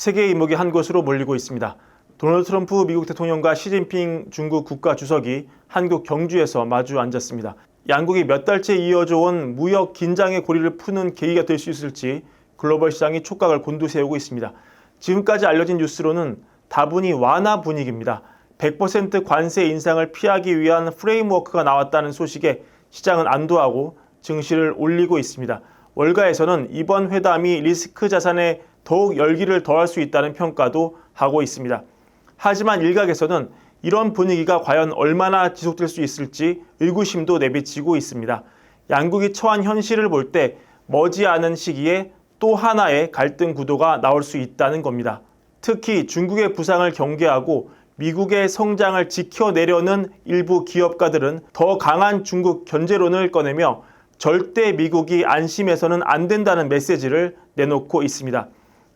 세계 이목이 한 곳으로 몰리고 있습니다. 도널드 트럼프 미국 대통령과 시진핑 중국 국가 주석이 한국 경주에서 마주 앉았습니다. 양국이 몇 달째 이어져 온 무역 긴장의 고리를 푸는 계기가 될 수 있을지 글로벌 시장이 촉각을 곤두세우고 있습니다. 지금까지 알려진 뉴스로는 다분히 완화 분위기입니다. 100% 관세 인상을 피하기 위한 프레임워크가 나왔다는 소식에 시장은 안도하고 증시를 올리고 있습니다. 월가에서는 이번 회담이 리스크 자산에 더욱 열기를 더할 수 있다는 평가도 하고 있습니다. 하지만 일각에서는 이런 분위기가 과연 얼마나 지속될 수 있을지 의구심도 내비치고 있습니다. 양국이 처한 현실을 볼 때 머지않은 시기에 또 하나의 갈등 구도가 나올 수 있다는 겁니다. 특히 중국의 부상을 경계하고 미국의 성장을 지켜내려는 일부 기업가들은 더 강한 중국 견제론을 꺼내며 절대 미국이 안심해서는 안 된다는 메시지를 내놓고 있습니다.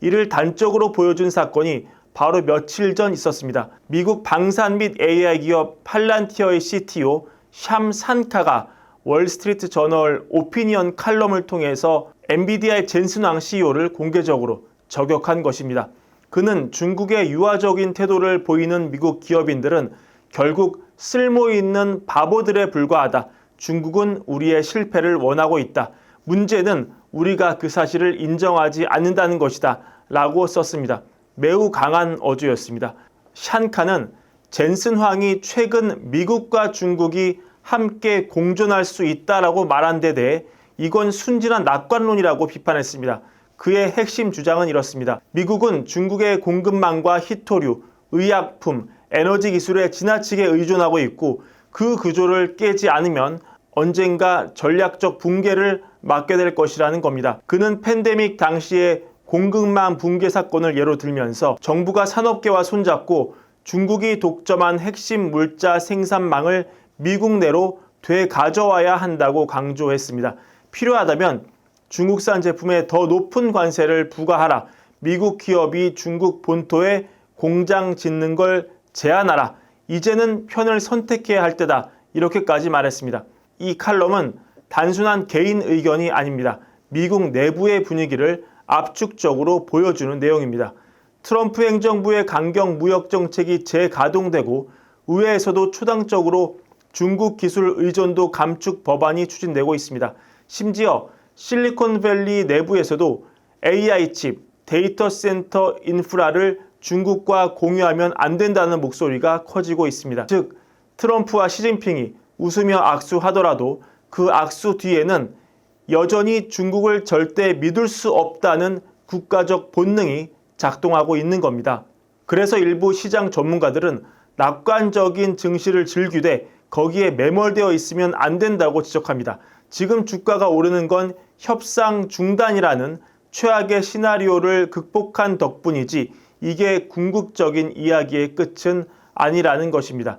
이를 단적으로 보여준 사건이 바로 며칠 전 있었습니다. 미국 방산 및 AI 기업 팔란티어의 CTO 샴 산카가 월스트리트 저널 오피니언 칼럼을 통해서 엔비디아의 젠슨 왕 CEO를 공개적으로 저격한 것입니다. 그는 중국의 유화적인 태도를 보이는 미국 기업인들은 결국 쓸모 있는 바보들에 불과하다. 중국은 우리의 실패를 원하고 있다. 문제는 우리가 그 사실을 인정하지 않는다는 것이다. 라고 썼습니다. 매우 강한 어조였습니다. 샨카는 젠슨 황이 최근 미국과 중국이 함께 공존할 수 있다라고 말한 데 대해 이건 순진한 낙관론이라고 비판했습니다. 그의 핵심 주장은 이렇습니다. 미국은 중국의 공급망과 희토류, 의약품, 에너지 기술에 지나치게 의존하고 있고 그 구조를 깨지 않으면 언젠가 전략적 붕괴를 맞게 될 것이라는 겁니다. 그는 팬데믹 당시에 공급망 붕괴 사건을 예로 들면서 정부가 산업계와 손잡고 중국이 독점한 핵심 물자 생산망을 미국 내로 되가져와야 한다고 강조했습니다. 필요하다면 중국산 제품에 더 높은 관세를 부과하라. 미국 기업이 중국 본토에 공장 짓는 걸 제한하라. 이제는 편을 선택해야 할 때다. 이렇게까지 말했습니다. 이 칼럼은 단순한 개인 의견이 아닙니다. 미국 내부의 분위기를 압축적으로 보여주는 내용입니다. 트럼프 행정부의 강경 무역 정책이 재가동되고 의회에서도 초당적으로 중국 기술 의존도 감축 법안이 추진되고 있습니다. 심지어 실리콘밸리 내부에서도 AI 칩, 데이터 센터 인프라를 중국과 공유하면 안 된다는 목소리가 커지고 있습니다. 즉, 트럼프와 시진핑이 웃으며 악수하더라도 그 악수 뒤에는 여전히 중국을 절대 믿을 수 없다는 국가적 본능이 작동하고 있는 겁니다. 그래서 일부 시장 전문가들은 낙관적인 증시를 즐기되 거기에 매몰되어 있으면 안 된다고 지적합니다. 지금 주가가 오르는 건 협상 중단이라는 최악의 시나리오를 극복한 덕분이지 이게 궁극적인 이야기의 끝은 아니라는 것입니다.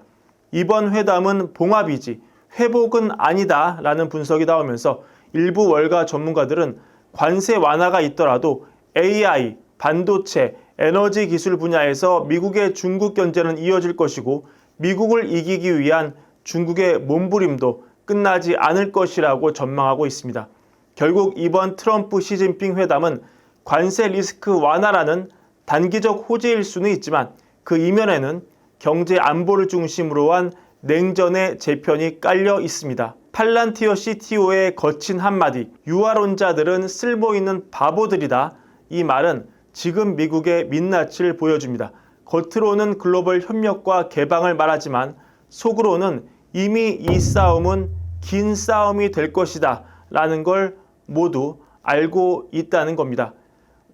이번 회담은 봉합이지 회복은 아니다 라는 분석이 나오면서 일부 월가 전문가들은 관세 완화가 있더라도 AI, 반도체, 에너지 기술 분야에서 미국의 중국 견제는 이어질 것이고 미국을 이기기 위한 중국의 몸부림도 끝나지 않을 것이라고 전망하고 있습니다. 결국 이번 트럼프 시진핑 회담은 관세 리스크 완화라는 단기적 호재일 수는 있지만 그 이면에는 경제 안보를 중심으로 한 냉전의 재편이 깔려 있습니다. 팔란티어 CTO의 거친 한마디, 유화론자들은 쓸모있는 바보들이다. 이 말은 지금 미국의 민낯을 보여줍니다. 겉으로는 글로벌 협력과 개방을 말하지만 속으로는 이미 이 싸움은 긴 싸움이 될 것이다. 라는 걸 모두 알고 있다는 겁니다.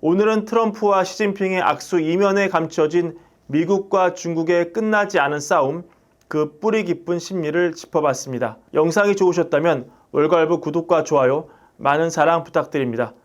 오늘은 트럼프와 시진핑의 악수 이면에 감춰진 미국과 중국의 끝나지 않은 싸움, 그 뿌리 깊은 심리를 짚어봤습니다. 영상이 좋으셨다면 월갈부 구독과 좋아요, 많은 사랑 부탁드립니다.